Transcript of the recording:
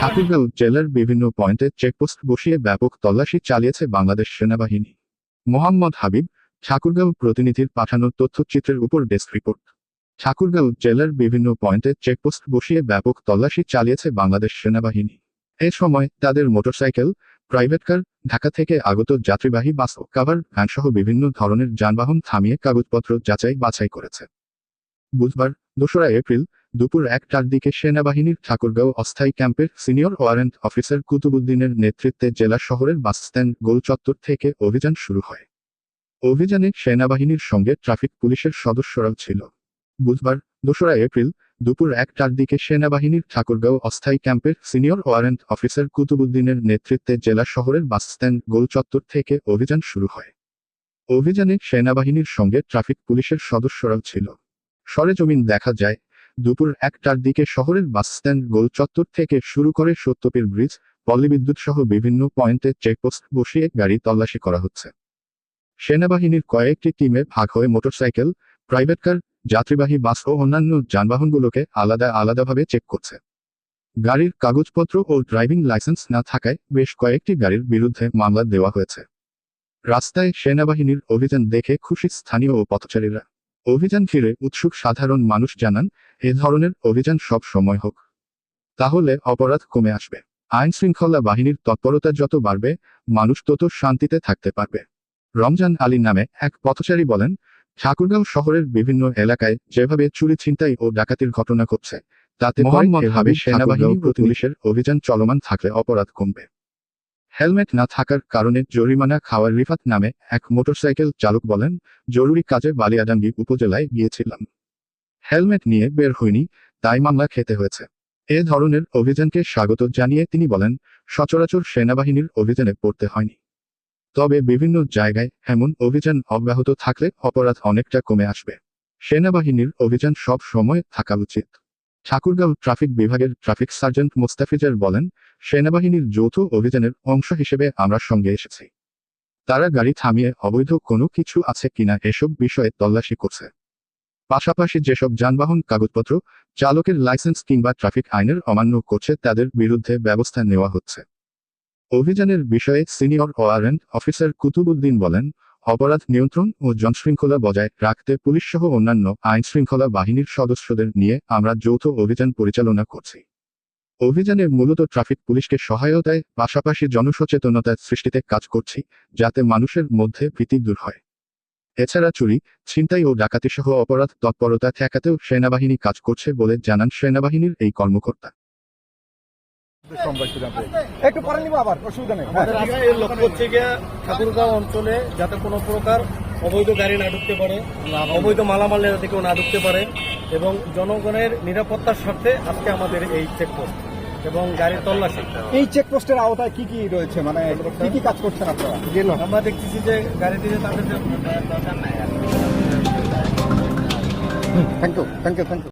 ঠাকুরগাঁও জেলার বিভিন্ন পয়েন্টে চেকপোস্ট বসিয়ে ব্যাপক তল্লাশি চালিয়েছে বাংলাদেশ সেনাবাহিনী। মোহাম্মদ হাবিব, ঠাকুরগাঁও প্রতিনিধির পাঠানো তথ্যচিত্রের উপর ডেস্ক রিপোর্ট। ঠাকুরগাঁও জেলার বিভিন্ন পয়েন্টে চেকপোস্ট বসিয়ে ব্যাপক তল্লাশি চালিয়েছে বাংলাদেশ সেনাবাহিনী। এ সময় তাদের মোটরসাইকেল, প্রাইভেট কার, ঢাকা থেকে আগত যাত্রীবাহী বাস ও কাভার ভ্যানসহ বিভিন্ন ধরনের যানবাহন থামিয়ে কাগজপত্র যাচাই বাছাই করেছে। বুধবার, দোসরা এপ্রিল দুপুর একটার দিকে সেনাবাহিনীর ঠাকুরগাঁও অস্থায়ী ক্যাম্পের সিনিয়র ওয়ারেন্ট অফিসার কুতুবুদ্দিনের নেতৃত্বে জেলা শহরের বাসস্ট্যান্ড গোল চত্বর থেকে অভিযান শুরু হয়। অভিযানে সেনাবাহিনীর সঙ্গে ট্রাফিক পুলিশের সদস্যরাও ছিল। বুধবার, দোসরা এপ্রিল, দুপুর একটার দিকে সেনাবাহিনীর ঠাকুরগাঁও অস্থায়ী ক্যাম্পের সিনিয়র ওয়ারেন্ট অফিসার কুতুবুদ্দিনের নেতৃত্বে জেলা শহরের বাসস্ট্যান্ড গোল চত্বর থেকে অভিযান শুরু হয়। অভিযানে সেনাবাহিনীর সঙ্গে ট্রাফিক পুলিশের সদস্যরাও ছিল। সরেজমিন দেখা যায় দুপুর একটার দিকে শহরের বাসস্ট্যান্ড গোল চত্বর থেকে শুরু করে সত্যপীর ব্রিজ পল্লীবিদ্যুৎ সহ বিভিন্ন পয়েন্টে চেকপোস্ট বসিয়ে গাড়ি তল্লাশি করা হচ্ছে। সেনাবাহিনীর কয়েকটি টিমে ভাগ হয়ে মোটরসাইকেল, প্রাইভেট কার, যাত্রীবাহী বাস ও অন্যান্য যানবাহনগুলোকে আলাদা আলাদাভাবে চেক করছে। গাড়ির কাগজপত্র ও ড্রাইভিং লাইসেন্স না থাকায় বেশ কয়েকটি গাড়ির বিরুদ্ধে মামলা দেওয়া হয়েছে। রাস্তায় সেনাবাহিনীর অভিযান দেখে খুশি স্থানীয় ও পথচারীরা। অভিযান ঘিরে উৎসুক সাধারণ মানুষ জানান এ ধরনের অভিযান সব সময় হোক। তাহলে অপরাধ কমে আসবে। আইন শৃঙ্খলা বাহিনীর তৎপরতা যত বাড়বে মানুষ তত শান্তিতে থাকতে পারবে। রমজান আলী নামে এক পথচারী বলেন ঠাকুরগাঁও শহরের বিভিন্ন এলাকায় যেভাবে চুরি ছিনতাই ও ডাকাতির ঘটনা ঘটছে তাতে মোহাম্মদ হাবিব সেনাবাহিনী পুলিশের অভিযান চলমান থাকলে অপরাধ কমবে। হেলমেট না থাকার কারণে জরিমানা খাওয়ার রিফাত নামে এক মোটরসাইকেল চালক বলেন, জরুরি কাজে বালিয়াডাঙ্গি উপজেলায় গিয়েছিলাম। হেলমেট নিয়ে বের হইনি, তাই মামলা খেতে হয়েছে। এ ধরনের অভিযানকে স্বাগত জানিয়ে তিনি বলেন, সচরাচর সেনাবাহিনীর অভিযানে পড়তে হয়নি। তবে বিভিন্ন জায়গায় এমন অভিযান অব্যাহত থাকলে অপরাধ অনেকটা কমে আসবে। সেনাবাহিনীর অভিযান সব সময় থাকা উচিত। ঠাকুরগাঁও ট্রাফিক বিভাগের ট্রাফিক সার্জেন্ট মোস্তাফিজার বলেন, সেনাবাহিনীর যৌথ অভিযানের অংশ হিসেবে আমরা সঙ্গে এসেছি। তারা গাড়ি থামিয়ে অবৈধ কোনো কিছু আছে কিনা এসব বিষয়ে তল্লাশি করছে। পাশাপাশি যেসব যানবাহন, কাগজপত্র, চালকের লাইসেন্স কিংবা ট্রাফিক আইনের অমান্য করছে, তাদের বিরুদ্ধে ব্যবস্থা নেওয়া হচ্ছে। অভিযানের বিষয়ে সিনিয়র ওয়ারেন্ট অফিসার কুতুবুদ্দিন বলেন অপরাধ নিয়ন্ত্রণ ও জনশৃঙ্খলা বজায় রাখতে পুলিশসহ অন্যান্য আইন শৃঙ্খলা বাহিনীর সদস্যদের নিয়ে আমরা যৌথ অভিযান পরিচালনা করছি। অভিযানে মূলত ট্রাফিক পুলিশকে সহায়তায়, পাশাপাশি জনসচেতনতা সৃষ্টিতে কাজ করছি, যাতে মানুষের মধ্যে ভীতি দূর হয়। এছাড়া চুরি, ছিনতাই ও ডাকাতি সহ অপরাধ তৎপরতা ঠেকাতেও সেনাবাহিনী কাজ করছে বলে জানান সেনাবাহিনীর এই কর্মকর্তা। একটু পরে নিবো আবার অসুবিধা নেই। আমাদের আজকের লক্ষ্য হচ্ছে গিয়ে ঠাকুরগাঁও অঞ্চলে যাতে কোনো প্রকার অবৈধ গাড়ি না ঢুকতে পারে অবৈধ মালামাল যাতে কেউ না ঢুকতে পারে এবং জনগণের নিরাপত্তার স্বার্থে আজকে আমাদের এই চেকপোস্ট এবং গাড়ির তল্লাশি। এই চেকপোস্টের আওতায় কি কি রয়েছে? মানে কি কি কাজ করছেন আপনারা? আমরা দেখতেছি যে গাড়িতে যে তাদের যে দরকার নাই thank you thank you thank you